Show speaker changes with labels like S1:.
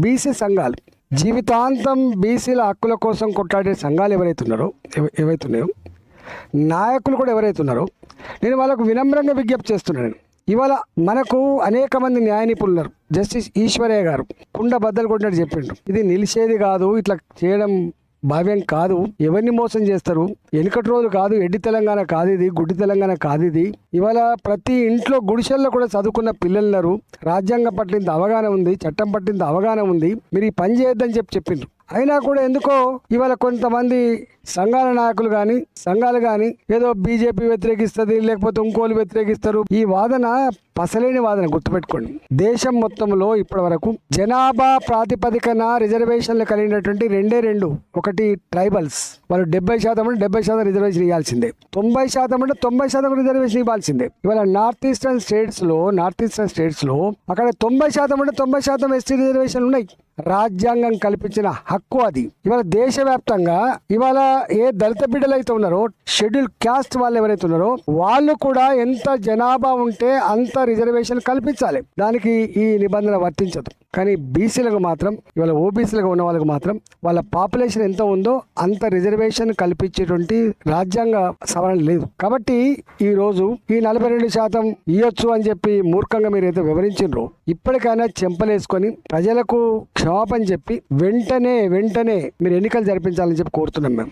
S1: BC సంఘాలు జీవితాంతం బీసీల హక్కుల కోసం కొట్లాడే సంఘాలు ఎవరైతే ఉన్నారో ఎవ- ఏవైతే ఉన్నాయో నాయకులు కూడా ఎవరైతే ఉన్నారో నేను వాళ్ళకు వినమ్రంగా విజ్ఞప్తి చేస్తున్నాను ఇవాళ మనకు అనేక మంది న్యాయ నిపుణులు ఉన్నారు. జస్టిస్ ఈశ్వరయ్య గారు కుండ బద్దలు కొట్టినట్టు చెప్పిండు ఇది నిలిచేది కాదు ఇట్లా చేయడం భావ్యం కాదు. ఎవరిని మోసం చేస్తారు? వెనుకటి రోజు కాదు ఎడ్డి తెలంగాణ కాదు ఇది గుడ్డి తెలంగాణ కాదు ఇది. ఇవాళ ప్రతి ఇంట్లో గుడిసెల్లో కూడా చదువుకున్న పిల్లలున్నారు. రాజ్యాంగం పట్ల ఇంత అవగాహన ఉంది చట్టం పట్టింత అవగాహన ఉంది. మీరు ఈ పని చేయొద్దని చెప్పి చెప్పిండ్రు. అయినా కూడా ఎందుకో ఇవాళ కొంతమంది సంఘాల నాయకులు కానీ సంఘాలు కానీ ఏదో బీజేపీ వ్యతిరేకిస్తుంది లేకపోతే ఇంకోళ్ళు వ్యతిరేకిస్తారు. ఈ వాదన పసలేని వాదన గుర్తుపెట్టుకోండి. దేశం మొత్తంలో ఇప్పటి వరకు జనాభా ప్రాతిపదికన రిజర్వేషన్లు కలిగినటువంటి రెండే రెండు. ఒకటి ట్రైబల్స్. వాళ్ళు డెబ్బై శాతం అంటే డెబ్బై శాతం రిజర్వేషన్ ఇవ్వాల్సిందే. తొంభై శాతం అంటే తొంభై శాతం రిజర్వేషన్ ఇవ్వాల్సిందే. ఇవాళ నార్త్ ఈస్టర్న్ స్టేట్స్లో నార్త్ ఈస్టర్న్ స్టేట్స్లో అక్కడ తొంభై శాతం అంటే తొంభై శాతం ఎస్టీ రిజర్వేషన్లు ఉన్నాయి. రాజ్యాంగం కల్పించిన హక్కు అది. ఇవాళ దేశవ్యాప్తంగా ఇవాళ ఏ దళిత బిడ్డలు అయితే ఉన్నారో షెడ్యూల్ క్యాస్ట్ వాళ్ళు ఎవరైతే ఉన్నారో వాళ్ళు కూడా ఎంత జనాభా ఉంటే అంత రిజర్వేషన్ కల్పించాలి. దానికి ఈ నిబంధన వర్తించదు. కానీ బీసీలకు మాత్రం ఇవాళ ఓబీసీలకు ఉన్న వాళ్ళకి మాత్రం వాళ్ళ పాపులేషన్ ఎంత ఉందో అంత రిజర్వేషన్ కల్పించేటువంటి రాజ్యాంగ సవరణ లేదు. కాబట్టి ఈ రోజు ఈ నలభై రెండు శాతం ఇవ్వచ్చు అని చెప్పి మూర్ఖంగా మీరు అయితే వివరించారో ఇప్పటికైనా చెంపలేసుకొని ప్రజలకు క్షమాపణ చెప్పి వెంటనే వెంటనే మీరు ఎన్నికలు జరిపించాలని చెప్పి కోరుతున్నాం మేము.